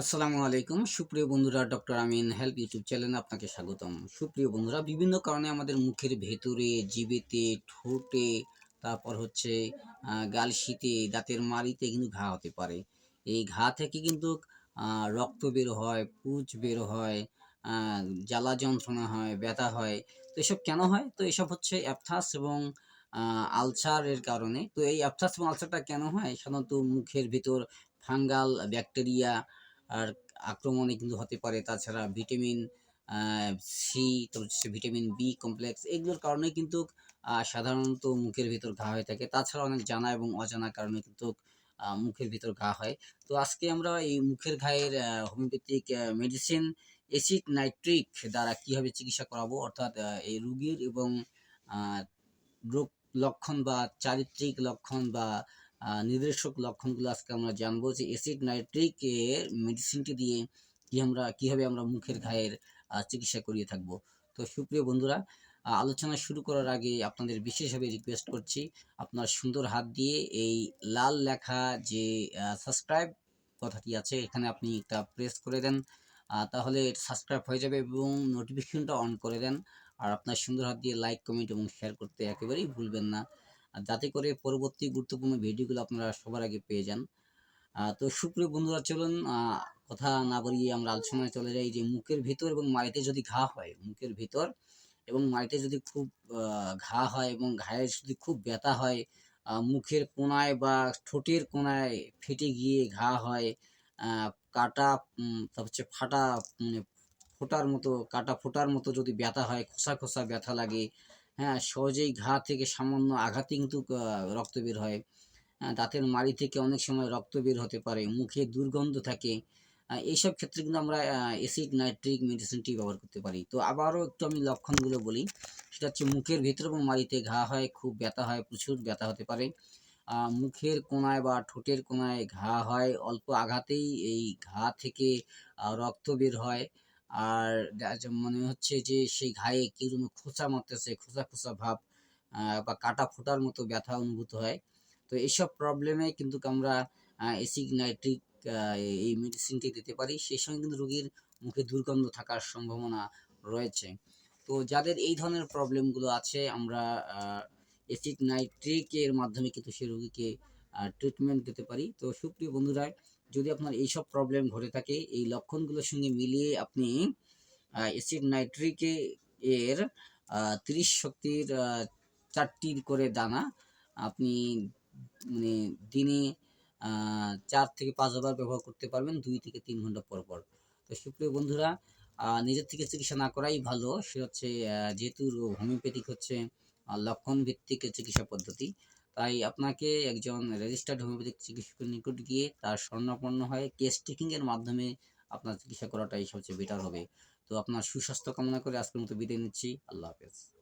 আসসালামু আলাইকুম। সুপ্রিয় বন্ধুরা, ডক্টর আমিন হেল্প ইউটিউব চ্যানেলে আপনাকে স্বাগতম। সুপ্রিয় বন্ধুরা, বিভিন্ন কারণে আমাদের মুখের ভেতরে, জিবেতে, ঠোঁটে, তারপর হচ্ছে গালশিতে দাঁতের মাড়িতে কিন্তু ঘা হতে পারে। এই ঘা থেকে কিন্তু রক্ত বের হয় পুজ বের হয় জ্বালা যন্ত্রণা হয়, ব্যথা হয়। তো এসব কেন হয়? তো এসব হচ্ছে অ্যাপথাস এবং আলসারের কারণে। তো এই অ্যাপথাস এবং আলসারটা কেন হয়? সাধারণত মুখের ভিতর ফাঙ্গাল, ব্যাকটেরিয়া আর আক্রমণে কিন্তু হতে পারে। তাছাড়া ভিটামিন সি, তারপর ভিটামিন বি কমপ্লেক্স এগুলোর কারণে কিন্তু সাধারণত মুখের ভিতর ঘা হয়ে থাকে। তাছাড়া অনেক জানা এবং অজানা কারণে কিন্তু মুখের ভিতর ঘা হয়। তো আজকে আমরা এই মুখের ঘায়ের হোমিওপ্যাথিক মেডিসিন অ্যাসিড নাইট্রিক দ্বারা কীভাবে চিকিৎসা করাবো, অর্থাৎ এই রুগীর এবং রোগ লক্ষণ বা চারিত্রিক লক্ষণ বা নির্দেশক লক্ষণগুলো আজকে আমরা জানব যে অ্যাসিড নাইট্রিক এর মেডিসিনটি দিয়ে কি আমরা, কীভাবে আমরা মুখের ঘায়ের চিকিৎসা করিয়ে থাকব। তো সুপ্রিয় বন্ধুরা আলোচনা শুরু করার আগে আপনাদের বিশেষভাবে রিকোয়েস্ট করছি আপনার সুন্দর হাত দিয়ে এই লাল লেখা যে সাবস্ক্রাইব কথাটি আছে, এখানে আপনি একটা প্রেস করে দেন। তাহলে সাবস্ক্রাইব হয়ে যাবে এবং নোটিফিকেশনটা অন করে দেন। আর আপনার সুন্দর হাত দিয়ে লাইক কমেন্ট এবং শেয়ার করতে একেবারেই ভুলবেন না। আর যাতে করে পরবর্তী গুরুত্বপূর্ণ ভিডিওগুলো আপনারা সবার আগে পেয়ে যান। তো সুপ্রিয় বন্ধুরা, চলুন কথা না বলিয়ে আমরা আলোচনায় চলে যাই যে মুখের ভিতর এবং মাড়িতে যদি ঘা হয়, মুখের ভিতর এবং মাড়িতে যদি খুব ঘা হয় এবং ঘায়ে যদি খুব ব্যথা হয় মুখের কোনায় বা ঠোঁটের কোনায় ফেটে গিয়ে ঘা হয় কাটা হচ্ছে ফাটা মানে ফোটার মতো, কাটা ফোটার মতো যদি ব্যথা হয়, খোসা খোসা ব্যথা লাগে হ্যাঁ সহজেই ঘা থেকে সামান্য আঘাতে কিন্তু রক্ত বের হয়। দাঁতের মাড়ি থেকে অনেক সময় রক্ত বের হতে পারে, মুখে দুর্গন্ধ থাকে। এইসব ক্ষেত্রে কিন্তু আমরা অ্যাসিড নাইট্রিক মেডিসিনটি ব্যবহার করতে পারি। তো আবারও একটু আমি লক্ষণগুলো বলি। সেটা হচ্ছে মুখের ভেতর এবং মাড়িতে ঘা হয়, খুব ব্যথা হয়, প্রচুর ব্যথা হতে পারে। মুখের কোনায় বা ঠোঁটের কোনায় ঘা হয়, অল্প আঘাতেই এই ঘা থেকে রক্ত বের হয়। আর মনে হচ্ছে যে সেই ঘায়ে কেউ যেন খোঁচা মারতেছে, খোঁচা খোঁচা ভাব বা কাটা ফোটার মতো ব্যথা অনুভূত হয়। তো এইসব প্রবলেমে কিন্তু আমরা অ্যাসিড নাইট্রিক এই মেডিসিনটি দিতে পারি। সেই সঙ্গে কিন্তু রোগীর মুখে দুর্গন্ধ থাকার সম্ভাবনা রয়েছে। তো যাদের এই ধরনের প্রবলেমগুলো আছে, আমরা অ্যাসিড নাইট্রিক এর মাধ্যমে কিন্তু সেই রোগীকে ট্রিটমেন্ট দিতে পারি। তো সুপ্রিয় বন্ধুরা যদি আপনার এইসব প্রবলেম ঘটে থাকে, এই লক্ষণগুলোর সঙ্গে মিলিয়ে আপনি অ্যাসিড নাইট্রিক এর তিরিশ শক্তির চারটি করে দানা আপনি মানে দিনে চার থেকে পাঁচবার ব্যবহার করতে পারবেন, দুই থেকে তিন ঘণ্টা পর পর। তো সুপ্রিয় বন্ধুরা নিজের থেকে চিকিৎসা না করাই ভালো। সে হচ্ছে যেহেতু হোমিওপ্যাথিক হচ্ছে লক্ষণ ভিত্তিক চিকিৎসা পদ্ধতি। তাই আপনাকে একজন রেজিস্টার্ড হোমিওপ্যাথিক চিকিৎসকের নিকট গিয়ে তার স্বর্ণাপন্ন হয়ে কেস টিকিংয়ের মাধ্যমে আপনার চিকিৎসা করাটাই সবচেয়ে বেটার হবে। তো আপনার সুস্বাস্থ্য কামনা করে আজকের মতো বিদায় নিচ্ছি। আল্লাহ হাফেজ।